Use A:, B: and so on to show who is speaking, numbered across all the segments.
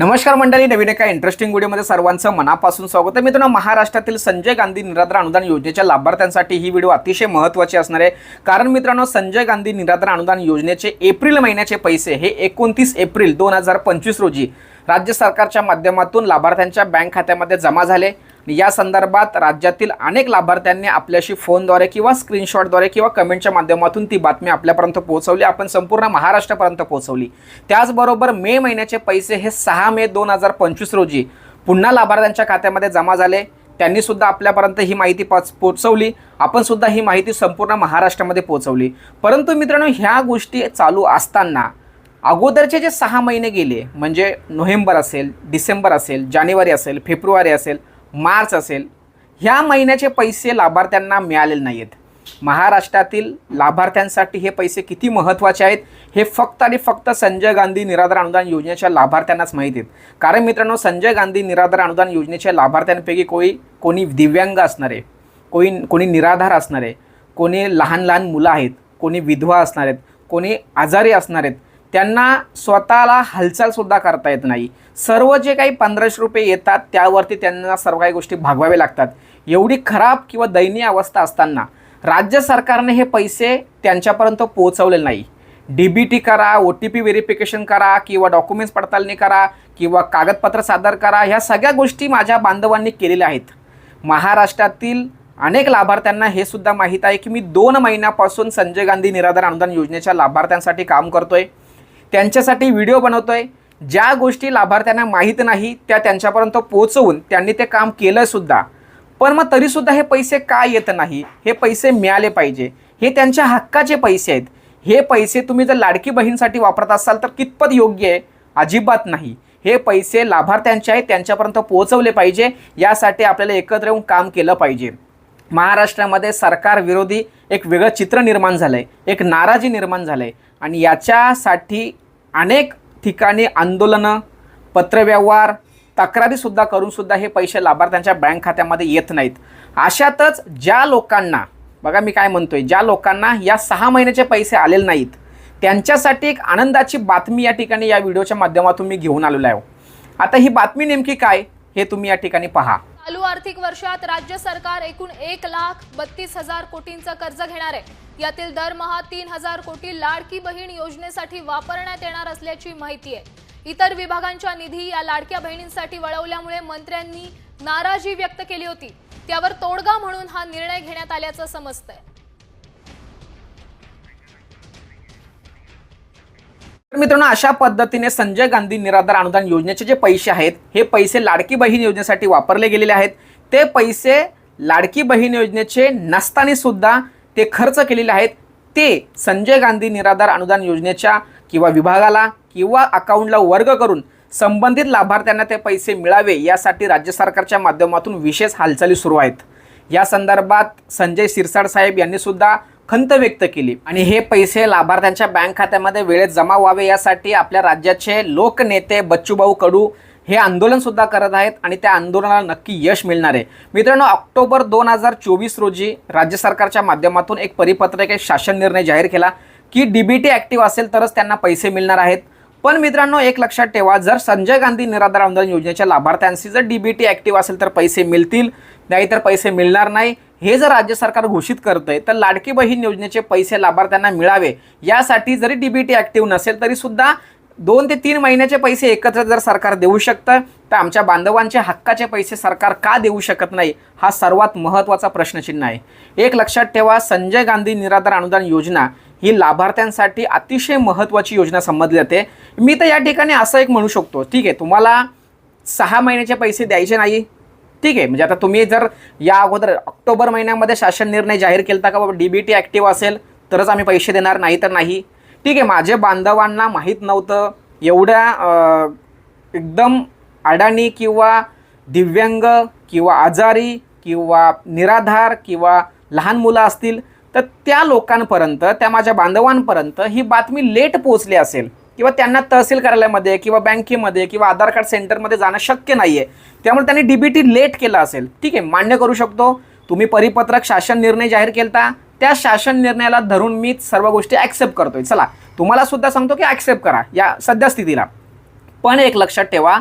A: नमस्कार मंडळी नवीन एका इंटरेस्टिंग व्हिडिओमध्ये सर्वांचं मनापासून स्वागत आहे. मित्रांनो महाराष्ट्रातील संजय गांधी निराधार अनुदान योजनेच्या लाभार्थ्यांसाठी ही व्हिडिओ अतिशय महत्त्वाची असणार आहे. कारण मित्रांनो संजय गांधी निराधार अनुदान योजनेचे एप्रिल महिन्याचे पैसे हे एकोणतीस एप्रिल दोन हजार पंचवीस रोजी राज्य सरकारच्या माध्यमातून लाभार्थ्यांच्या बँक खात्यामध्ये जमा झाले. या संदर्भात राज्यातील अनेक लाभार्थ्यांनी आपल्याशी फोनद्वारे किंवा स्क्रीनशॉटद्वारे किंवा कमेंटच्या माध्यमातून ती बातमी आपल्यापर्यंत पोहोचवली. आपण संपूर्ण महाराष्ट्रापर्यंत पोहोचवली. त्याचबरोबर मे महिन्याचे पैसे हे सहा मे दोन हजार पंचवीस रोजी पुन्हा लाभार्थ्यांच्या खात्यामध्ये जमा झाले. त्यांनी सुद्धा आपल्यापर्यंत ही माहिती पच पोचवली आपण सुद्धा ही माहिती संपूर्ण महाराष्ट्रामध्ये पोहोचवली. परंतु मित्रांनो ह्या गोष्टी चालू असताना अगोदरचे जे सहा महिने गेले म्हणजे नोव्हेंबर असेल डिसेंबर असेल जानेवारी असेल फेब्रुवारी असेल मार्च असेल ह्या महिन्याचे पैसे लाभार्थ्यांना मिळालेले नाही आहेत महाराष्ट्रातील लाभार्थ्यांसाठी हे पैसे किती महत्त्वाचे आहेत हे फक्त आणि फक्त संजय गांधी निराधार अनुदान योजनेच्या लाभार्थ्यांनाच माहीत आहेत. कारण मित्रांनो संजय गांधी निराधार अनुदान योजनेच्या लाभार्थ्यांपैकी कोणी कोणी दिव्यांग असणारे कोणी कोणी निराधार असणारे कोणी लहान लहान मुलं आहेत कोणी विधवा असणार आहेत कोणी आजारी असणार आहेत त्यांना स्वतःला हालचालसुद्धा करता येत नाही. सर्व जे काही पंधराशे रुपये येतात त्यावरती त्यांना सर्व काही गोष्टी भागवाव्या लागतात. एवढी खराब किंवा दयनीय अवस्था असताना राज्य सरकारने हे पैसे त्यांच्यापर्यंत पोहोचवले नाही. डी बी टी करा ओ टी पी व्हेरिफिकेशन करा किंवा डॉक्युमेंट्स पडताळणी करा किंवा कागदपत्र सादर करा ह्या सगळ्या गोष्टी माझ्या बांधवांनी केलेल्या आहेत. महाराष्ट्रातील अनेक लाभार्थ्यांना हे सुद्धा माहीत आहे की मी दोन महिन्यापासून संजय गांधी निराधार अनुदान योजनेच्या लाभार्थ्यांसाठी काम करतोय. त्यांच्यासाठी व्हिडिओ बनवतोय. ज्या गोष्टी लाभार्थ्यांना माहीत नाही त्या त्यांच्यापर्यंत पोहोचवून त्यांनी ते काम केलं सुद्धा. पण मग तरीसुद्धा हे पैसे का येत नाही? हे पैसे मिळाले पाहिजे. हे त्यांच्या हक्काचे पैसे आहेत. हे पैसे तुम्ही जर लाडकी बहीणसाठी वापरत असाल तर कितपत योग्य आहे? अजिबात नाही. हे पैसे लाभार्थ्यांचे आहेत त्यांच्यापर्यंत पोहोचवले पाहिजे. यासाठी आपल्याला एकत्र येऊन काम केलं पाहिजे. महाराष्ट्रामध्ये सरकार विरोधी एक वेगळं चित्र निर्माण झालं आहे एक नाराजी निर्माण झालं आहे आणि याच्यासाठी अनेक ठिकाणी आंदोलनं पत्रव्यवहार तक्रारीसुद्धा करूनसुद्धा हे पैसे लाभार्थ्यांच्या बँक खात्यामध्ये येत नाहीत. अशातच ज्या लोकांना बघा मी काय म्हणतोय ज्या लोकांना या सहा महिन्याचे पैसे आलेले नाहीत त्यांच्यासाठी एक आनंदाची बातमी या ठिकाणी या व्हिडिओच्या माध्यमातून मी घेऊन आलेलो आहे. आता ही बातमी नेमकी काय हे तुम्ही या ठिकाणी पहा.
B: चालू आर्थिक वर्षात राज्य सरकार एकूण एक लाख बत्तीस हजार कोटींचं कर्ज घेणार आहे. यातील दरमहा तीन हजार कोटी लाडकी बहीण योजनेसाठी वापरण्यात येणार असल्याची माहिती आहे. इतर विभागांच्या निधी या लाडक्या बहिणींसाठी वळवल्यामुळे मंत्र्यांनी नाराजी व्यक्त केली होती. त्यावर तोडगा म्हणून हा निर्णय घेण्यात आल्याचं समजतंय.
A: मित्रांनो अशा पद्धतीने संजय गांधी निराधार अनुदान योजनेचे जे पैसे आहेत हे पैसे लाडकी बहीण योजनेसाठी वापरले गेलेले आहेत. ते पैसे लाडकी बहीण योजनेचे नसताना सुद्धा ते खर्च केलेले आहेत. ते संजय गांधी निराधार अनुदान योजनेच्या किंवा विभागाला किंवा अकाउंटला वर्ग करून संबंधित लाभार्थ्यांना ते पैसे मिळावे यासाठी राज्य सरकारच्या माध्यमातून विशेष हालचाली सुरू आहेत. या संदर्भात संजय सिरसाड साहेब यांनी सुद्धा खंत व्यक्त केली. आणि हे पैसे लाभार्थ्यांच्या बँक खात्यामध्ये वेळेत जमा व्हावे यासाठी आपल्या राज्याचे लोकनेते बच्चूभाऊ कडू हे आंदोलन सुद्धा करत आहेत आणि त्या आंदोलनाला नक्की यश मिळणार आहे. मित्रांनो ऑक्टोबर दोन हजार चोवीस रोजी राज्य सरकारच्या माध्यमातून एक परिपत्रक एक शासन निर्णय जाहीर केला की डीबीटी ॲक्टिव्ह असेल तरच त्यांना पैसे मिळणार आहेत. पण मित्रांनो एक लक्षात ठेवा जर संजय गांधी निराधार अनुदान योजनेच्या लाभार्थ्यांशी जर डीबीटी ॲक्टिव्ह असेल तर पैसे मिळतील नाहीतर पैसे मिळणार नाही. हे जर राज्य सरकार घोषित करतंय तर लाडकी बहीण योजनेचे पैसे लाभार्थ्यांना मिळावे. यासाठी जरी डीबीटी ॲक्टिव्ह नसेल तरी सुद्धा दोन ते तीन महिन्याचे पैसे एकत्र जर सरकार देऊ शकतं तर आमच्या बांधवांचे हक्काचे पैसे सरकार का देऊ शकत नाही? हा सर्वात महत्त्वाचा प्रश्नचिन्ह आहे. एक लक्षात ठेवा संजय गांधी निराधार अनुदान योजना ही लाभार्थ्यांसाठी अतिशय महत्त्वाची योजना समजली जाते. मी तर या ठिकाणी असं एक म्हणू शकतो ठीक आहे तुम्हाला सहा महिन्याचे पैसे द्यायचे नाही ठीक आहे म्हणजे आता तुम्ही जर या अगोदर ऑक्टोबर महिन्यामध्ये शासन निर्णय जाहीर केला का बाबा डी बी टी ॲक्टिव्ह असेल तरच आम्ही पैसे देणार नाही तर नाही. ठीक आहे माझ्या बांधवांना माहीत नव्हतं एवढ्या एकदम अडाणी किंवा दिव्यांग किंवा आजारी किंवा निराधार किंवा लहान मुलं असतील तर त्या लोकांपर्यंत त्या माझ्या बांधवांपर्यंत ही बातमी लेट पोहोचली असेल किंवा त्यांना तहसील कार्यालयामध्ये किंवा बँकेमध्ये किंवा आधार कार्ड सेंटरमध्ये जाणं शक्य नाही आहे त्यामुळे त्यांनी डी बी टी लेट केला असेल. ठीक आहे मान्य करू शकतो. तुम्ही परिपत्रक शासन निर्णय जाहीर केलता. त्या शासन निर्णयाला धरून मी सर्व गोष्टी ॲक्सेप्ट करतोय. चला तुम्हाला सुद्धा सांगतो की ॲक्सेप्ट करा या सध्या स्थितीला. पण एक लक्षात ठेवा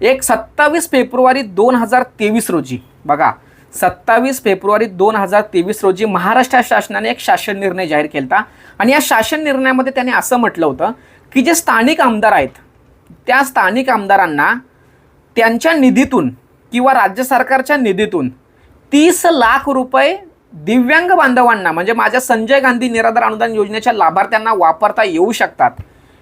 A: एक सत्तावीस फेब्रुवारी दोन हजार तेवीस रोजी बघा सत्तावीस फेब्रुवारी दोन हजार तेवीस रोजी महाराष्ट्र शासनाने एक शासन निर्णय जाहीर केला आणि या शासन निर्णयामध्ये त्याने असं म्हटलं होतं की जे स्थानिक आमदार आहेत त्या स्थानिक आमदारांना त्यांच्या निधीतून किंवा राज्य सरकारच्या निधीतून तीस लाख रुपये दिव्यांग बांधवांना म्हणजे माझ्या संजय गांधी निराधार अनुदान योजनेच्या लाभार्थ्यांना वापरता येऊ शकतात.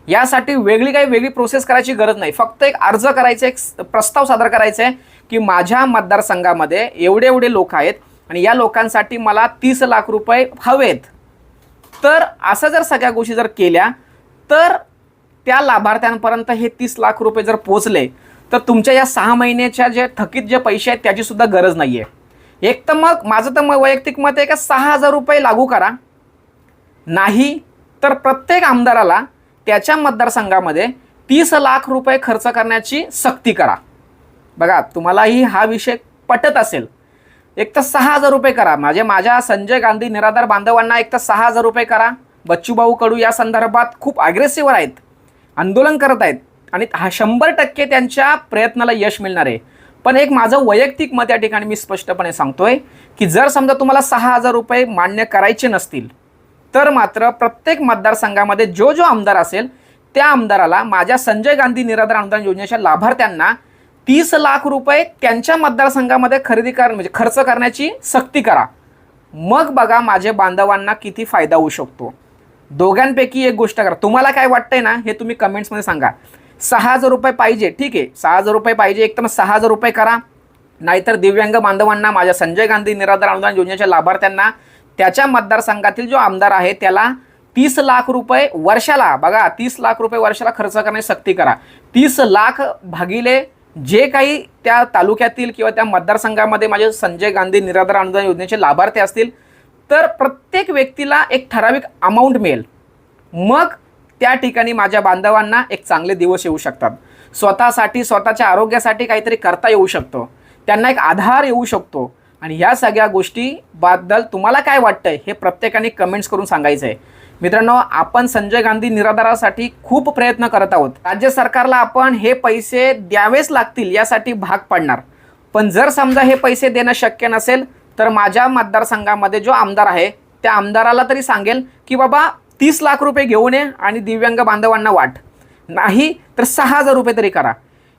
A: यासाठी वेगळी काही वेगळी प्रोसेस करायची गरज नाही. फक्त एक अर्ज करायचा एक प्रस्ताव सादर करायचा आहे की माझ्या मतदारसंघामध्ये एवढे एवढे लोक आहेत आणि या लोकांसाठी मला तीस लाख रुपये हवेत. तर असं जर सगळ्या गोष्टी जर केल्या तर त्या लाभार्थ्यांपर्यंत हे तीस लाख रुपये जर पोचले तर तुमच्या या सहा महिन्याच्या जे थकीत जे पैसे आहेत त्याची सुद्धा गरज नाही आहे एक तर मग माझं तर मग वैयक्तिक मत आहे का सहा हजार रुपये लागू करा. नाही तर प्रत्येक आमदाराला त्याच्या मतदारसंघामध्ये तीस लाख रुपये खर्च करण्याची सक्ती करा. बघा तुम्हालाही हा विषय पटत असेल. एक तर सहा हजार रुपये करा. म्हणजे माझ्या संजय गांधी निराधार बांधवांना एक तर सहा हजार रुपये करा. बच्चूभाऊ कडू या संदर्भात खूप अग्रेसिव्ह आहेत. आंदोलन करत आहेत. आणि हा शंभर टक्के त्यांच्या प्रयत्नाला यश मिळणार आहे. पण एक माझं वैयक्तिक मत या ठिकाणी मी स्पष्टपणे सांगतोय की जर समजा तुम्हाला सहा हजार रुपये मान्य करायचे नसतील तर मात्र प्रत्येक मतदारसंघामध्ये जो जो आमदार असेल त्या आमदाराला माझ्या संजय गांधी निराधार अनुदान योजनेच्या लाभार्थ्यांना तीस लाख रुपये त्यांच्या मतदारसंघामध्ये खरेदी कर म्हणजे खर्च करण्याची सक्ती करा. मग बघा माझ्या बांधवांना किती फायदा होऊ शकतो. दोघांपैकी एक गोष्ट करा. तुम्हाला काय वाटतंय ना हे तुम्ही कमेंट्समध्ये सांगा. सहा हजार रुपये पाहिजे ठीक आहे. सहा हजार रुपये पाहिजे एक तर सहा हजार रुपये करा. नाहीतर दिव्यांग बांधवांना माझ्या संजय गांधी निराधार अनुदान योजनेच्या लाभार्थ्यांना त्याच्या मतदारसंघातील जो आमदार आहे त्याला तीस लाख रुपये वर्षाला बघा तीस लाख रुपये वर्षाला खर्च करण्याची सक्ती करा. तीस लाख भागिले जे काही त्या तालुक्यातील किंवा त्या मतदारसंघामध्ये माझे संजय गांधी निराधार अनुदान योजनेचे लाभार्थी असतील तर प्रत्येक व्यक्तीला एक ठराविक अमाऊंट मिळेल. मग त्या ठिकाणी माझ्या बांधवांना एक चांगले दिवस येऊ शकतात. स्वतःसाठी स्वतःच्या आरोग्यासाठी काहीतरी करता येऊ शकतो. त्यांना एक आधार येऊ शकतो. आणि ह्या सगळ्या गोष्टीबद्दल तुम्हाला काय वाटतंय हे प्रत्येकाने कमेंट्स करून सांगायचं आहे मित्रांनो आपण संजय गांधी निराधारासाठी खूप प्रयत्न करत आहोत. राज्य सरकारला आपण हे पैसे द्यावेच लागतील यासाठी भाग पाडणार. पण जर समजा हे पैसे देणं शक्य नसेल तर माझ्या मतदारसंघामध्ये जो आमदार आहे त्या आमदाराला तरी सांगेल की बाबा तीस लाख रुपये घेऊन ये आणि दिव्यांग बांधवांना वाट. नाही तर सहा हजार रुपये तरी करा.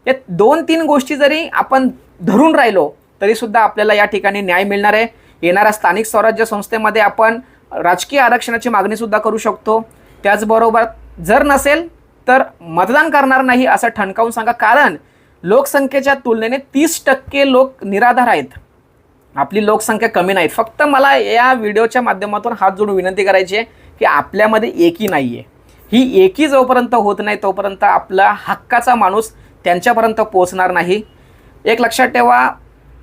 A: या दोन तीन गोष्टी जरी आपण धरून राहिलो तरीसुद्धा आपल्याला या ठिकाणी न्याय मिळणार आहे. येणाऱ्या स्थानिक स्वराज्य संस्थेमध्ये आपण राजकीय आरक्षणाची मागणीसुद्धा करू शकतो. त्याचबरोबर जर नसेल तर मतदान करणार नाही असं ठणकावून सांगा. कारण लोकसंख्येच्या तुलनेने तीस टक्के लोक निराधार आहेत. आपली लोकसंख्या कमी नाही फक्त मला या व्हिडिओच्या माध्यमातून हात जोडून विनंती करायची आहे की आपल्यामध्ये एकी नाही आहे ही एकी जोपर्यंत होत नाही तोपर्यंत आपला हक्काचा माणूस त्यांच्यापर्यंत पोहोचणार नाही. एक लक्षात ठेवा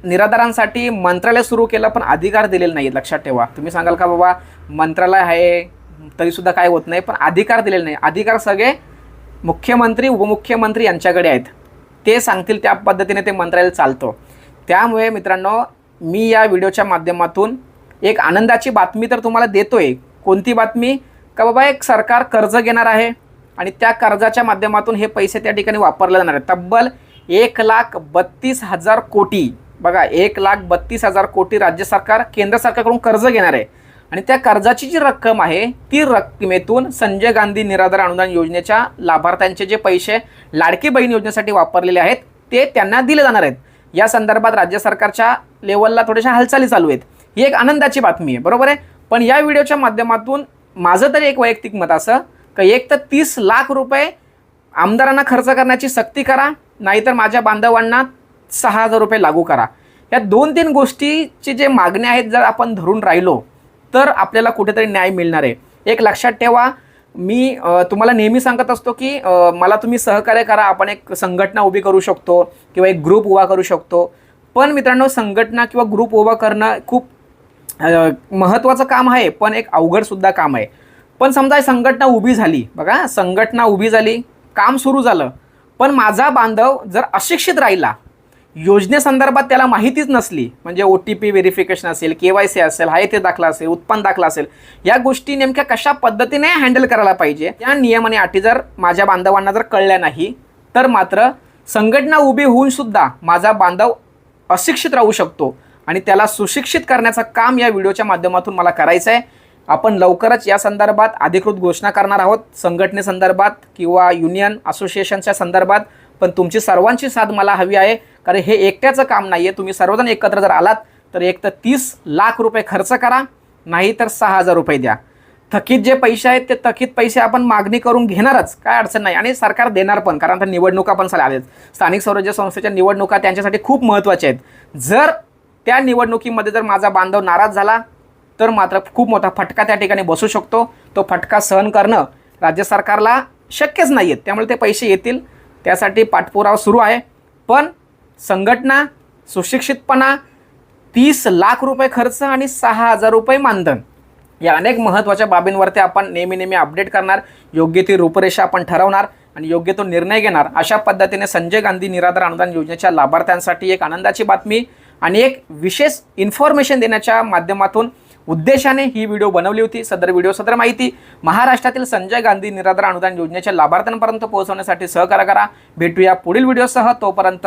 A: निराधारांसाठी मंत्रालय सुरू केलं पण अधिकार दिलेले नाही लक्षात ठेवा. तुम्ही सांगाल का बाबा मंत्रालय आहे तरीसुद्धा काय होत नाही पण अधिकार दिलेले नाही. अधिकार सगळे मुख्यमंत्री उपमुख्यमंत्री यांच्याकडे आहेत. ते सांगतील त्या पद्धतीने ते मंत्रालय चालतो. त्यामुळे मित्रांनो मी या व्हिडिओच्या माध्यमातून एक आनंदाची बातमी तर तुम्हाला देतोय. कोणती बातमी? का बाबा एक सरकार कर्ज घेणार आहे आणि त्या कर्जाच्या माध्यमातून हे पैसे त्या ठिकाणी वापरले जाणार आहेत. तब्बल एक लाख बत्तीस हजार कोटी बघा एक लाख बत्तीस हजार कोटी राज्य सरकार केंद्र सरकारकडून कर्ज घेणार आहे. आणि त्या कर्जाची जी रक्कम आहे ती रकमेतून संजय गांधी निराधार अनुदान योजनेच्या लाभार्थ्यांचे जे पैसे लाडकी बहीण योजनेसाठी वापरलेले आहेत ते त्यांना दिले जाणार आहेत. या संदर्भात राज्य सरकारच्या लेवलला थोड्याशा हालचाली चालू आहेत. ही एक आनंदाची बातमी आहे बरोबर आहे? पण या व्हिडिओच्या माध्यमातून माझं तरी एक वैयक्तिक मत असं की एक तर तीस लाख रुपये आमदारांना खर्च करण्याची सक्ती करा नाहीतर माझ्या बांधवांना सहा हजार रुपये लागू करा. या दोन तीन गोष्टीची जे मागण्या आहेत जर आपण धरून राहिलो तर आपल्याला कुठेतरी न्याय मिळणार आहे. एक लक्षात ठेवा मी तुम्हाला नेहमी सांगत असतो की मला तुम्ही सहकार्य करा आपण एक संघटना उभी करू शकतो किंवा एक ग्रुप उभा करू शकतो. पण मित्रांनो संघटना किंवा ग्रुप उभा करणं खूप महत्त्वाचं काम आहे पण एक अवघडसुद्धा काम आहे. पण समजा संघटना उभी झाली बघा संघटना उभी झाली काम सुरू झालं पण माझा बांधव जर अशिक्षित राहिला योजनेसंदर्भात त्याला माहितीच नसली म्हणजे ओ टी पी व्हेरिफिकेशन असेल के वाय सी असेल हाय येथे दाखला असेल उत्पन्न दाखला असेल या गोष्टी नेमक्या कशा पद्धतीने हँडल करायला पाहिजे? या नियम आणि अटी जर माझ्या बांधवांना जर कळल्या नाही तर मात्र संघटना उभी होऊन सुद्धा माझा बांधव अशिक्षित राहू शकतो आणि त्याला सुशिक्षित करण्याचं काम या व्हिडिओच्या माध्यमातून मला करायचं आहे आपण लवकरच या संदर्भात अधिकृत घोषणा करणार आहोत. संघटनेसंदर्भात किंवा युनियन असोसिएशनच्या संदर्भात पण तुमची सर्वांची साथ मला हवी आहे. कारण हे एकट्याचं काम नाही आहे तुम्ही सर्वजण एकत्र जर आलात तर एक तर तीस लाख रुपये खर्च करा नाही तर सहा हजार रुपये द्या. थकीत जे पैसे आहेत ते थकीत पैसे आपण मागणी करून घेणारच. काय अडचण नाही. आणि सरकार देणार पण कारण आता निवडणुका पण चालल्या आहेत. स्थानिक स्वराज्य संस्थेच्या निवडणुका त्यांच्यासाठी खूप महत्त्वाच्या आहेत. जर त्या निवडणुकीमध्ये जर माझा बांधव नाराज झाला तर मात्र खूप मोठा फटका त्या ठिकाणी बसू शकतो. तो फटका सहन करणं राज्य सरकारला शक्यच नाही आहेत त्यामुळे ते पैसे येतील. त्यासाठी पाठपुरावा सुरू आहे. पण संघटना सुशिक्षितपणा तीस लाख रुपये खर्च आणि सहा हजार रुपये मानधन. या अनेक महत्त्वाच्या बाबींवरती आपण नेहमी नेहमी अपडेट करणार योग्य ती रूपरेषा आपण ठरवणार आणि योग्य तो निर्णय घेणार अशा पद्धतीने संजय गांधी निराधार अनुदान योजनेच्या लाभार्थ्यांसाठी एक आनंदाची बातमी आणि एक विशेष इन्फॉर्मेशन देण्याच्या माध्यमातून उद्देशाने ही व्हिडिओ बनवली होती. सदर व्हिडिओ सदर माहिती. महाराष्ट्रातील संजय गांधी निराधार अनुदान योजनेच्या लाभार्थ्यांपर्यंत पोहोचवण्यासाठी सहकार्य करा. भेटूया पुढील व्हिडिओसह. तोपर्यंत